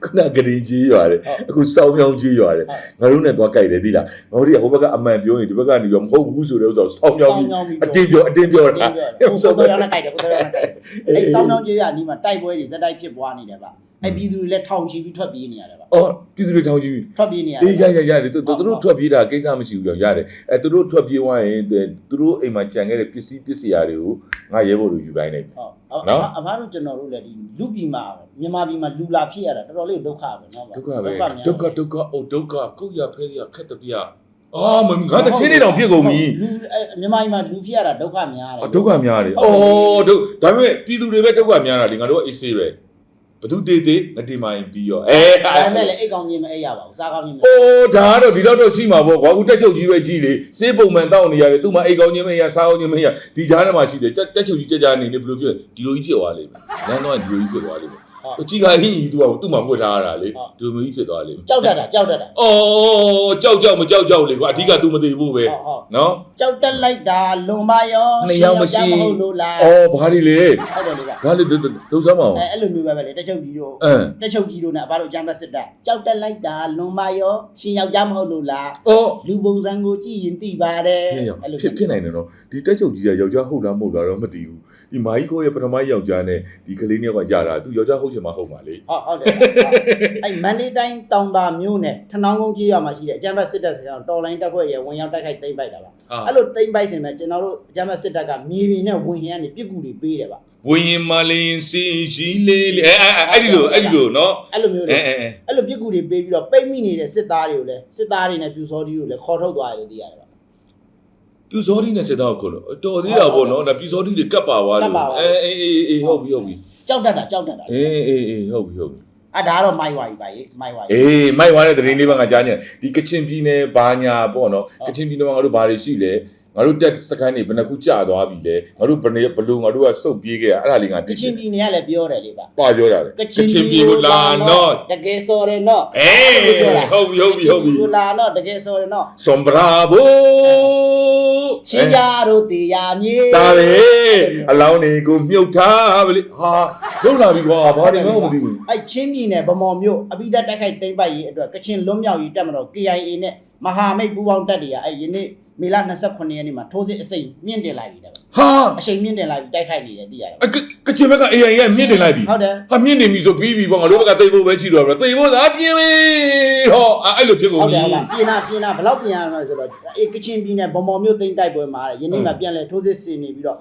ခုနကရင်ကြီးရွာတယ်ဟုတ်အခုစောင်းမြောင်းကြီးရွာတယ်ဟုတ်ငါတို့နဲ့သွားကြိုက်တယ်သိလားငါတို့ကဟိုဘက်ကအမှန်ပြောရင်ဒီဘက်ကနေတော့မဟုတ်ဘူးဆိုတဲ့ဥစ္စာကိုစောင်းမြောင်းကြီးစောင်းမြောင်းကြီးအတင်းပြောအတင်းပြောပြောတာပြောကိုကိုရောင်းနဲ့တိုက်တယ်ကိုကိုရောင်းနဲ့တိုက်တယ်အဲ့စောင်းမြောင်းကြီးရွာအနီးမှာတိုက်ပွဲတွေဇက်တိုက်ဖြစ်ပွားနေတယ်ဗျ အဲ့ပြည်သူတွေလည်းထောင်ချီပြီးထွက်ပြေးနေရတယ်ဗျအော်ပြည်သူတွေထောင်ကြည့်ပြီထွက်ပြေးနေရတအေးယ်ရရရတယ်သူသူတို့ထွက်ပြေးတာကိစ္စမရှိဘူးရောရတယ်အဲသူတို့ထွက်ပြေးသွားရင်သူတို့အိမ်မှာကြံခဲ့တဲ့ပစ္စည်းပစ္စည်းတွေကိုငါရဲဘော်တို့ယူပိုင်းလိုက်ပြီဟုတ်အနော်အဖားတို့ကျွန်တော်တို့လည်းဒီလူပြည်မှာမြန်မာပြည်မှာလူလာဖြစ်ရတာတော်တော်လေးဒုက္ခပဲနော်ဗျဒုက္ခပဲများဒုက္ခဒုက္ခအိုဒုက္ခကုတ်ရဖဲရခက်တပြအာမငါတချင်းနေတော့ဖြစ်ကုန်ပြီလူအဲ့မြန်မာပြည်မှာလူဖြစ်ရတာဒုက္ခများတယ်အဒုက္ခများတယ်အော်ဒုဒါပေမဲ့ပြည်သူတွေပဲဒုက္ခများတာလေငါတို့ကအေးဆေးပဲ ဘသူတေးတေးငတိမိုင်းပြီးရောအဲဒါပေမဲ့လည်းအိတ်ကောင်းကြီးမအိတ်ရပါဘူးစားကောင်းကြီးမအိုးဒါကတော့ဒီတော့တော့ရှိမှာပေါ့ကွာအခုတက်ချုပ်ကြီးပဲကြီးလေစေးပုံမှန်တောက်နေရတယ်သူ့မှာအိတ်ကောင်းချင်းမရစားကောင်းချင်းမရဒီကြားထဲမှာရှိတယ်တက်တက်ချုပ်ကြီးကြကြနေနေဘယ်လိုဖြစ်ဒီလိုကြီးဖြစ်သွားလိမ့်မယ်လမ်းတော့ဒီလိုကြီးဖြစ်သွားလိမ့်မယ် ဟုတ်ဟိုကြီးကဟင်းကြီးသူကသူ့မှာပွတ်ထားရတာလေဟုတ်ဒီလိုမျိုးကြီးဖြစ်သွားလိမ့်မယ်ကြောက်တတ်တာကြောက်တတ်တာအော်ကြောက်ကြောက်မကြောက်ကြောက်လေကွာအဓိက तू မသိဘူးပဲဟုတ်ဟုတ်နော်ကြောက်တက်လိုက်တာလွန်ပါရောနှစ်ယောက်မရှိရှင်ယောက်ျားမဟုတ်လို့လားအော်ဘာဒီလေဟုတ်တယ်လေကဘာလေဒုဒုစမ်းမအောင်အဲအဲ့လိုမျိုးပဲပဲလေတက်ချုပ်ကြီးတို့အင်းတက်ချုပ်ကြီးတို့နဲ့အဘတို့ကျမ်းပတ်စစ်တပ်ကြောက်တက်လိုက်တာလွန်ပါရောရှင်ယောက်ျားမဟုတ်လို့လားအော်လူပုံစံကိုကြည့်ရင်သိပါတယ်ဟဲ့ရောဖြစ်ဖြစ်နိုင်တယ်နော်ဒီတက်ချုပ်ကြီးကယောက်ျားဟုတ်လားမဟုတ်လားတော့မသိဘူး ဒီမာကြီးကိုရဲ့ပထမယောက်ျားနဲ့ဒီကလေးနှစ်ယောက်ကရတာသူယောက်ျားဟုတ်ချင်မှဟုတ်ပါလေဟုတ်ဟုတ်တယ်အဲ့မန္တလေးတိုင်းတောင်တာမြို့နယ်ထနောင်းကုန်းကြီးရွာမှာရှိတဲ့အကျမ်းပတ်စစ်တပ်စခန်းတော်လိုင်းတပ်ဖွဲ့ရဲ့ဝင်ရောက်တိုက်ခိုက်သိမ်းပိုက်တာပါဟာအဲ့လိုသိမ်းပိုက်စင်မဲ့ကျွန်တော်တို့အကျမ်းပတ်စစ်တပ်ကမြေပြင်နဲ့ဝင်ရင်ကနေပြစ်ကူတွေပေးတယ်ပါဝင်းရင်မလင်းစီရီလေးလေးအဲအဲအဲ့ဒီလိုအဲ့ဒီလိုနော်အဲ့လိုမျိုးအဲလေအဲအဲအဲ့လိုပြစ်ကူတွေပေးပြီးတော့ပိတ်မိနေတဲ့စစ်သားတွေကိုလည်းစစ်သားတွေနဲ့ပြူစောတီတွေကိုလည်းခေါ်ထုတ်သွားတယ်လို့သိရတယ် ပါပြူစောတိနဲ့စစ်သားကိုလို့တော်သေးတာပေါ့နော်ဒါပြူစောတိတွေကပ်ပါသွားလို့အဲအေးအေးအေးဟုတ်ပြီဟုတ်ပြီကြောက်တတ်တာကြောက်တတ်တာအေးအေးအေးဟုတ်ပြီဟုတ်ပြီအဲ့ဒါကတော့မိုက်ဝါကြီးပါရေးမိုက်ဝါကြီးအေးမိုက်သွားတဲ့သတင်းလေးပါငါကြားနေတယ်ဒီကချင်ပြည်နယ်ဘာညာပေါ့နော်ကချင်ပြည်နယ်မှာငါတို့ဘာတွေရှိလဲ ငါတို့တက်စကန်နေဘယ်နှခုကြာသွားပြီလဲငါတို့ဘယ်နေဘလို့ငါတို့ကစုပ်ပြေးခဲ့ရအဲ့ဒါလေးငါကချင်ပြည်နယ်ကလည်းပြောတယ်လေပါပါပြောကြတယ်ကချင်ပြည်ကိုလာတော့တကယ်စော်တယ်နော်အေးဟုတ်ပြီဟုတ်ပြီဟုတ်ပြီကိုလာတော့တကယ်စော်တယ်နော် som bravo ချင်းကြတို့တရားမြေတာလေအလောင်းတွေကိုမြုပ်ထားပါလေဟာရုပ်လာပြီကွာဘာတွေမှမသိဘူးအဲ့ချင်းပြည်နယ်ဗမော်မြို့အပိဓာတ်တိုက်ခိုက်သိမ်းပိုက်ရေးအတွက်ကချင်လွတ်မြောက်ရေးတပ်မတော် KIA နဲ့မဟာမိတ်ပူးပေါင်းတပ်တွေကအဲ့ယနေ့ မေလ29ရက်နေ့မှာထိုးစစ်အစိမ်မြင့်တင်လိုက်ပြီတဲ့ဟာအချိန်မြင့်တင်လိုက်ပြီးတိုက်ခိုက်နေတယ်သိရတယ်အကကချင်ဘက်က AI ရဲ့မြင့်တင်လိုက်ပြီဟုတ်တယ်ဟာမြင့်တင်ပြီဆိုပြီးပြီပေါ့ငါတို့ဘက်ကသိဖို့ပဲရှိတော့ပြီသိဖို့သာပြင်းပြီဟောအဲ့လိုဖြစ်ကုန်ဟုတ်ပြီတယ်ဟုတ်လားပြင်နာပြင်နာဘယ်လောက်ပြင်ရမလဲဆိုတော့အေးကချင်ပြည်နယ်ဗမော်မြို့သိမ်းတိုက်ပွဲမှာယနေ့မှပြန်လဲထိုးစစ်ဆင်နေပြီးတော့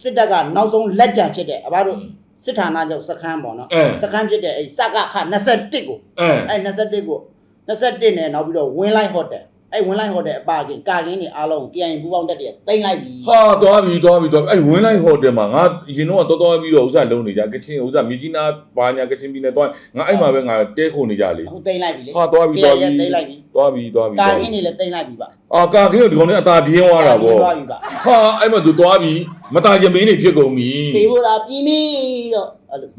စစ်တပ်ကနောက်ဆုံးလက်ကြံဖြစ်တဲ့အဘတို့စစ်ဌာနချုပ်စခန်းပေါ့နော်အဲစခန်းဖြစ်တဲ့အဲ့စကခ21ကိုအဲအဲ့21ကို21နဲ့နောက်ပြီးတော့ဝင်းလိုက်ဟိုတယ် အဲ့ဝင်းလိုက်ဟိုတယ်အပါကင်ကာကင်းတွေအားလုံး KIA ပူပေါင်းတက်တွေတိမ့်လိုက်ပြီဟာသွားပြီသွားပြီသွားပြီအဲ့ဝင်းလိုက်ဟိုတယ်မှာငါရင်တော့တော်တော်ပြီးတော့ဥစ္စာလုံးနေကြကချင်ဥစ္စာမြေကြီးနားဘာညာကချင်ပြည်နယ်သွားငါအဲ့မှာပဲငါတဲခုန်နေကြလေအခုတိမ့်လိုက်ပြီလေဟာသွားပြီသွားပြီ KIA တိမ့်လိုက်ပြီသွားပြီသွားပြီကာသွားခပြီင်းနေလဲတိမ့်လိုက်ပြီပါအာကာခင်းကဒီကောင်နဲ့အသာပြင်းသွားတာပေါ့သွားပြီပါဟာအဲ့မှာသူသွားပြီမตาရမင်းနေဖြစ်ကုန်ပြီတေဖို့တာပြင်းပြီတော့အဲ့လို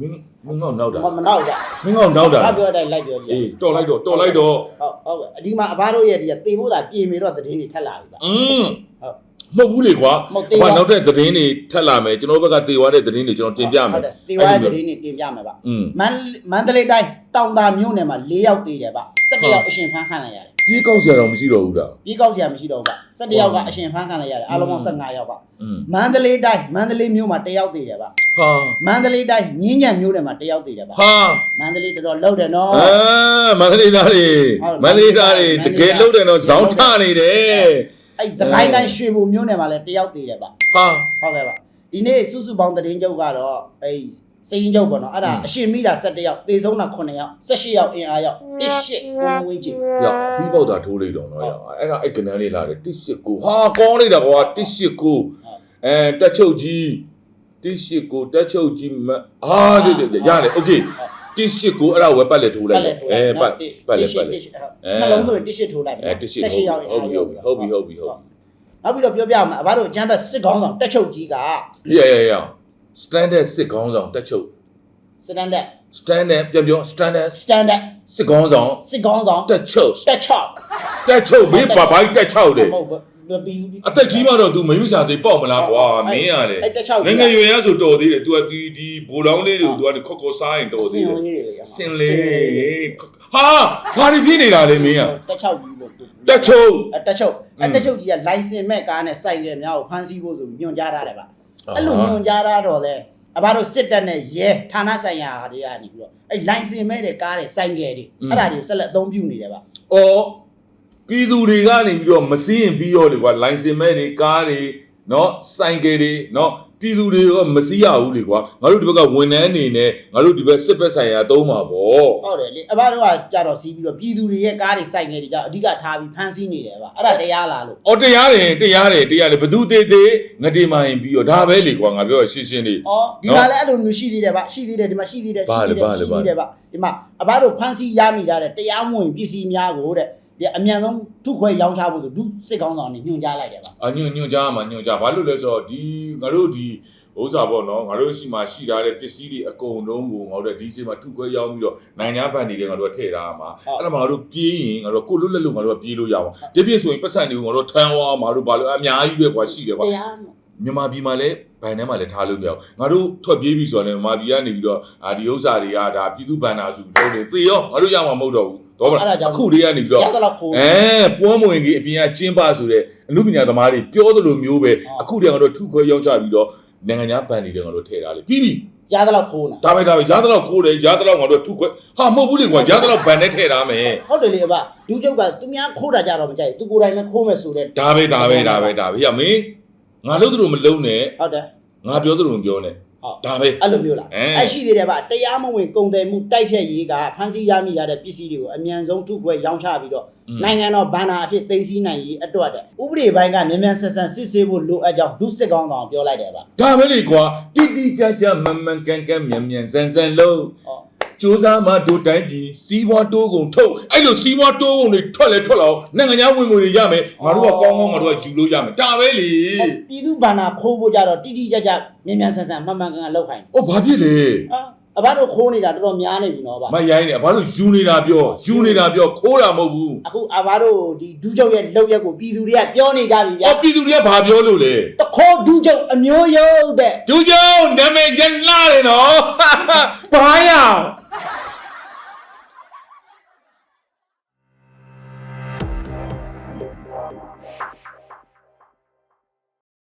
မင်းကောင်နောက်တာမနောက်ကြမင်းကောင်နောက်တာငါပြောတဲ့လိုက်ပြောကြည့်အေးတော်လိုက်တော့တော်လိုက်တော့ဟုတ်ဟုတ်ကဲ့ဒီမှာအဘတို့ရဲ့ဒီကတေဖို့တာပြေမေတော့သတင်းတွေထက်လာပြီဗျอืมဟုတ်မဟုတ်ဘူးလေကွာဟိုနောက်တဲ့သတင်းတွေထက်လာမယ်ကျွန်တော်ဘက်ကတေဝါတဲ့သတင်းတွေကျွန်တော်တင်ပြမယ်တေဝါတဲ့သတင်းတွေတင်ပြမယ်ဗျမန်မန္တလေးတိုင်းတောင်တာမြို့နယ်မှာ၄ယောက်တေတယ်ဗျ၁၁ယောက်အရှင်ဖမ်းခံလိုက်ရတယ်ပြေးကောက်စရာတော့မရှိတော့ဘူးလားပြေးကောက်စရာမရှိတော့ဘူးဗျ၁၁ယောက်ကအရှင်ဖမ်းခံလိုက်ရတယ်အားလုံးပေါင်း၁၅ယောက်ဗျမန္တလေးတိုင်းမန္တလေးမြို့မှာ၁ယောက်တေတယ်ဗျ ဟာမန္တလေးတိုင်းမြင်းညံမြို့နယ်မှာ1ယောက်သေးတယ်ပါဟာမန္တလေးတော်တော်လောက်တယ်နော်အာမန္တလေးသားတွေဟုတ်မန္တလေးသားတွေမန္တတလေးကယ်လုံးတယ်တော့ဇောင်းထနေတယ်အဲ့စကိုင်းတိုင်းရွှေဘုံမြို့နယ်မှာလည်း1ယောက်သေးတယ်ပါဟာဟုတ်ကဲ့ပါဒီနေ့စုစုပေါင်းသတင်းချုပ်ကတော့အဲ့စိရင်ချုပ်ပေါ့နော်အဲ့ဒါอืมအရှင်မိတာ17ယောက်သေဆုံးတာ9ယောက်18ယောက်အင်အားယောက်18ဝင်းကြီးရပြီးပေါက်တာထိုးလိုက်တော့နော်ရအဲ့ဒါအဲ့ကနန်းလေးလာတယ်189ဟာကောင်းလိုက်တာကွာ189အဲတက်ချုပ်ကြီး 189တက်ချုပ်ကြီးမအာဒီဒီရတယ်โอเค189အဲ့ဒါဝယ်ပတ်လက်ထိုးလိုက်အဲပတ်ပတ်လက်ပတ်လက် နှလုံးဆိုရင်18ထိုးလိုက် အဲ189 ယောက် ဟုတ်ပြီဟုတ်ပြီဟုတ်ပြီဟုတ်ပြီဟုတ်ပြီ နောက်ပြီးတော့ပြောပြအောင်အဘတို့အကျမ်းဘက်စစ်ကောင်းဆောင်တက်ချုပ်ကြီးက ရရရ standard စစ်ကောင်းဆောင်တက်ချုပ် စတန်ဒတ် standard ပြန်ပြော standard စတန်ဒတ် စစ်ကောင်းဆောင် စစ်ကောင်းဆောင် တက်ချုပ် တက်ချုပ် တက်ချုပ်မင်းဘာဘိုင်းတက်ချုပ်တယ် မဟုတ် ဘူးပြီး အသက်ကြီးမှတော့ तू မိမစာစိပေါက်မလားကွာမင်းရတယ် အဲ့တက်ချုပ် ငယ်ငယ်ရွယ်ရဆိုတော်သေးတယ် तू ကဒီဒီဘိုလောင်းလေးတွေကို तू ကခေါက်ခေါက်စားရင်တော် စ သေး င် တယ် လေးတွေလေ စင်လေဟာဘာတွေဖြစ်နေတာလဲမင်းက တက်ချုပ်ကြီးလို့ တက်ချုပ် အတက်ချုပ် อื အ ม တက်ချုပ်ကြီးကလိုင်စင်မဲ့ကားနဲ့စိုက်ငယ်များကိုဖမ်းဆီးဖို့ဆိုညွှန်ကြားထားတယ်ပါအဲ့လိုညွှန်ကြားထားတော့လေအဘတို့စစ်တပ်နဲ့ရဲဌာနဆိုင်ရာတွေကနေပြီးတော့အဲ့လိုင်စင်မဲ့တဲ့ကားတွေစိုက်ငယ်တွေအဲ့ဒါတွေကိုဆက်လက်အသုံးပြုနေတယ်ပါ အော် ပြည်သူတွေကနေပြီးတော့မစည်းရင်ပြီးရောလေကွာလိုင်စင်မဲ့တွေကားတွေနော်စိုင်ကယ်တွေနော်ပြည်သူတွေကမစည်းရဘူးလေကွာငါတို့ဒီဘက်ကဝန်ထမ်းအနေနဲ့ငါတို့ဒီဘက်စစ်ဘက်ဆိုင်ရာသုံးပါပေါ့ဟုတ်တယ်လေအဘတို့ကကြတော့စီးပြီးတော့ပြည်သူတွေရဲ့ကားတွေစိုက်ငယ်တွေကြအဓိကထားပြီးဖမ်းဆီးနေတယ်ပါအဲ့ဒါတရားလားလို့အော်တရားတယ်တရားတယ်တရားတယ်ဘသူသေးသေးငတိမိုင်းပြီးတော့ဒါပဲလေကွာငါပြောရရှင်းရှင်းလေးဩဒီမှာလည်းအဲ့လိုမျိုးရှိသေးတယ်ဗျရှိသေးတယ်ဒီမှာရှိသေးတယ်ရှိသေးတယ်ဘာလဲရှိဘာလဲသေးတယ်ဗျဒီမှာအဘတို့ဖမ်းဆီးရမိတာတဲ့တရားမဝင်ပစ္စည်းများကိုတဲ့ဒီ အမြန်ဆုံးထုခွဲရောင်းချဖို့ဆိုဒုစစ်ကောင်းဆောင်နေညွှန်ကြားလိုက်တယ်ဗျအညွန့်ညွန့်ကြားမှာညွန့်ကြားဘာလို့လဲဆိုတော့ဒီငါတို့ဒီဥစ္စာပေါ့နော်ငါတို့ရှိမှရှိထားတဲ့ပစ္စည်းတွေအကုန်လုံးကိုငါတို့ကဒီအချိန်မှာထုခွဲရောက်ပြီးတော့နိုင်ငံဘဏ်တွေငါတို့ကထည့်ထားမှာအဲ့ဒါမှငါတို့ပြေးရင်ငါတို့ကိုလွတ်လပ်လို့ငါတို့ကပြေးလို့ရအောင်ဒီပြည့်ဆိုရင်ပတ်စံတွေကိုငါတို့ထမ်းဝါငါတို့ဘာလို့အများကြီးပဲကွာရှိတယ်ကွာတရားမမြန်မာပြည်မှာလည်းဘဏ်ထဲမှာလည်းထားလို့မရဘူးငါတို့ထွက်ပြေးပြီဆိုတော့လည်းမြန်မာပြည်ကနေပြီးတော့အာဒီဥစ္စာတွေကဒါပြည်သူဘဏ္ဍာစုလုံးနေသေရောငါတို့ရမှာမဟုတ်တော့ဘူး တော့မလားအခုတွေကနေပြီးတော့ရတော့ခိုးအဲပွားမဝင်ကြီးအပြင်ကကျင်းပဆိုတဲ့အမှုပညာသမားတွေပြောသလိုမျိုးပဲဟုတ်အခုတည်းကတော့ထုခွဲရောက်ကြပြီးတော့နိုင်ငံခြားဘဏ်တွေလည်းငါတို့ထည့်ထားလေပြီးပြီရတော့ခိုးနာဒါပဲဒါပဲရသလောက်ခိုးတယ်ရသလောက်ငါတို့ထုခွဲဟာမဟုတ်ဘူးလေကွာရသလောက်ဘဏ်နဲ့ထည့်ထားမယ်ဟုတ်တယ်လေအဘဒုချုပ်ကသူများခိုးတာကြတော့မကြိုက်ဘူးသူကိုယ်တိုင်လည်းခိုးမယ်ဆိုတဲ့ဒါပဲဒါပဲဒါပဲဒါပဲဟေ့မင်းငါလို့သူတို့မလုံးနဲ့ဟုတ်တယ်ငါပြောသူတို့မပြောနဲ့ ဟုတ်ဒါပဲအဲ့လိုမျိုးလားအဲအဲ့ရှိသေးတယ်ဗျတရားမဝင်ကုန်တယ်မှုတိုက်ဖြတ်ရေးကဖမ်းဆီးရမိရတဲ့ပစ္စည်းတွေကိုအမြန်ဆုံးထုခွဲရောင်းချပြီးတော့อืมနိုင်ငံတော်ဘဏ္ဍာအဖြစ်သိမ်းဆည်းနိုင်ရေးအတွက်တဲ့ဥပဒေပိုင်းကမြန်မြန်ဆန်ဆန်စစ်ဆေးဖို့လိုအပ်ကြောင်းဒုစစ်ကောင်းဆောင်ပြောလိုက်တယ်ဗျဒါပဲလေကွာတိတိကျကျမန်မှန်ကန်ကန်မြန်မြန်ဆန်ဆန်လုံးဟော စူးစမ်းမှတို့တိုင်းပြည်စီးပွားတိုးကုန်ထုတ်အဲ့လိုစီးပွားတိုးကုန်တွေထွက်လဲထွက်လာအောင်နိုင်ငံခြားဝင်ငွေတွေရမယ်ငါတို့ကကောင်းကောင်းငါတို့ကယူလို့ရမယ်ဒါပဲလေပြည်သူဘဏ္ဍာခိုးဖို့ကြတော့တိတိကျကျမြန်မြန်ဆန်ဆန်မှန်မှန်ကန်ကန်လုပ်ခိုင်းတယ်။အော်ဘာဖြစ်လဲဟာ အဘတို့ခိုးနေတာတော်တော်များနေပြီနော်ဗျ။မရိုင်းနေဘာလို့ယူနေတာပြောယူနေတာပြောခိုးတာမဟုတ်ဘူးအခုအဘတို့ဒီဒုချုပ်ရဲ့လောက်ရက်ကိုပြည်သူတွေကပြောနေကြပြီ။ဗျာအော်ပြည်သူတွေကဘာပြောလို့လဲတခေါ်ဒုချုပ်အမျိုးရုပ်တဲ့။ကျူကျောင်းနာမည်ကျန်လာတယ်နော်။ဘာရ